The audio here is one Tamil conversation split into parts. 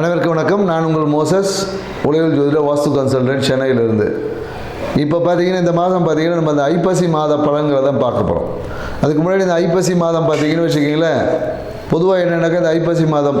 அனைவருக்கும் வணக்கம். நான் உங்கள் மோசஸ் உலகில் ஜோதிட வாஸ்து கன்சல்டன்ட் சென்னையிலிருந்து. இப்போ பார்த்தீங்கன்னா இந்த மாதம் பார்த்தீங்கன்னா நம்ம அந்த ஐப்பசி மாத பழங்களை தான் பார்க்க போகிறோம் அதுக்கு முன்னாடி இந்த ஐப்பசி மாதம் பார்த்தீங்கன்னு வச்சுக்கிங்களேன் பொதுவாக என்னென்னாக்கா இந்த ஐப்பசி மாதம்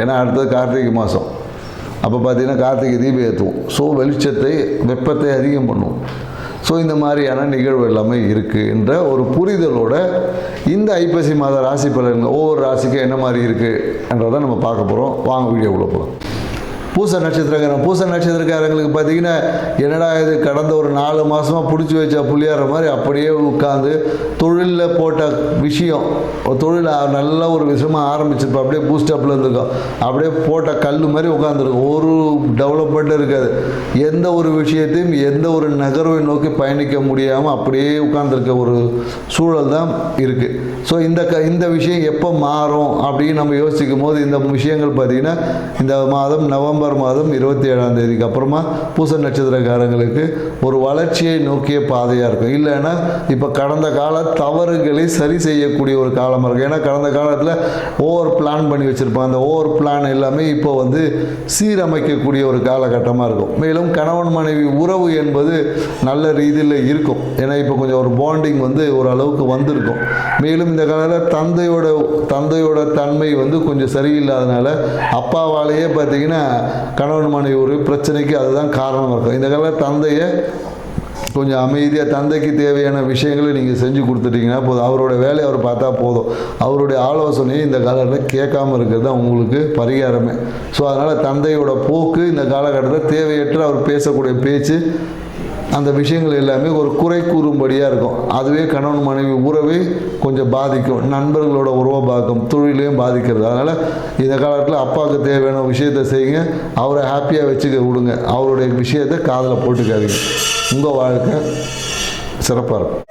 ஏன்னா அடுத்தது கார்த்திகை மாதம் அப்போ பார்த்தீங்கன்னா கார்த்திகை தீபம் ஏற்றுவோம் ஸோ வெளிச்சத்தை வெப்பத்தை அதிகம் பண்ணுவோம். ஸோ இந்த மாதிரியான நிகழ்வு எல்லாமே இருக்குது என்ற ஒரு புரிதலோட இந்த ஐப்பசி மாத ராசி பலன்கள் ஒவ்வொரு ராசிக்கும் என்ன மாதிரி இருக்குன்றதை நம்ம பார்க்க போகிறோம் வாங்க வீடியோக்குள்ளே போகலாம் பூச நட்சத்திரக்காரன் பூச நட்சத்திரக்காரங்களுக்கு பார்த்தீங்கன்னா என்னடா இது கடந்த ஒரு நாலு மாதமாக பிடிச்சி வச்ச புள்ளியார மாதிரி அப்படியே உட்காந்து தொழிலில் போட்ட விஷயம். ஒரு தொழில் நல்ல ஒரு விஷயமாக ஆரம்பிச்சிருப்போம் அப்படியே பூஸ்டப்பில் இருந்திருக்கோம் அப்படியே போட்ட கல் மாதிரி உட்காந்துருக்கும் ஒரு டெவலப்மெண்ட்டும் இருக்காது. எந்த ஒரு விஷயத்தையும் எந்த ஒரு நகர்வை நோக்கி பயணிக்க முடியாமல் அப்படியே உட்காந்துருக்க ஒரு சூழல் தான் இருக்குது ஸோ இந்த க இந்த விஷயம் எப்போ மாறும் அப்படின்னு நம்ம யோசிக்கும் போது இந்த விஷயங்கள் பார்த்திங்கன்னா இந்த மாதம் நவம்பர் மாதம் இருபத்தி ஏழாம் தேதிக்கு அப்புறமா பூச நட்சத்திரக்காரங்களுக்கு ஒரு வளர்ச்சியை நோக்கிய பாதையாக இருக்கும். இல்லைன்னா இப்போ கடந்த கால தவறுகளை சரி செய்யக்கூடிய ஒரு காலமாக இருக்கும். ஏன்னா கடந்த காலத்தில் ஓவர் பிளான் பண்ணி வச்சுருப்பாங்க. அந்த ஓவர் பிளான் எல்லாமே இப்போ வந்து சீரமைக்கக்கூடிய ஒரு காலகட்டமாக இருக்கும். மேலும் கணவன் மனைவி உறவு என்பது நல்ல ரீதியில் இருக்கும். ஏன்னா இப்போ கொஞ்சம் ஒரு பாண்டிங் வந்து ஓரளவுக்கு வந்திருக்கும். மேலும் இந்த காலத்தில் தந்தையோட தந்தையோட தன்மை வந்து கொஞ்சம் சரியில்லாதனால அப்பாவாலேயே பார்த்தீங்கன்னா கணவன் மனைவி ஒரு பிரச்சனைக்கு அதுதான் காரணம் இருக்கும். இந்த காலத்தில் தந்தையை கொஞ்சம் அமைதியாக தந்தைக்கு தேவையான விஷயங்களை நீங்கள் செஞ்சு கொடுத்துட்டீங்கன்னா போதும். அவரோட வேலையை அவர் பார்த்தா போதும். அவருடைய ஆலோசனையை இந்த காலகட்டத்தில் கேட்காம இருக்கிறது தான் உங்களுக்கு பரிகாரமே. ஸோ அதனால் தந்தையோட போக்கு இந்த காலகட்டத்தில் தேவையற்ற அவர் பேசக்கூடிய பேச்சு அந்த விஷயங்கள் எல்லாமே ஒரு குறை கூறும்படியாக இருக்கும். அதுவே கணவன் மனைவி உறவை கொஞ்சம் பாதிக்கும். நண்பர்களோட உறவை பார்க்கும் தொழிலையும் பாதிக்கிறது. அதனால் இந்த காலத்தில் அப்பாவுக்கு தேவையான விஷயத்தை செய்யுங்க. அவரை ஹாப்பியாக வச்சுக்க விடுங்க. அவருடைய விஷயத்தை காதில் போட்டுக்காதீங்க. உங்கள் வாழ்க்கை சிறப்பாக இருக்கும்.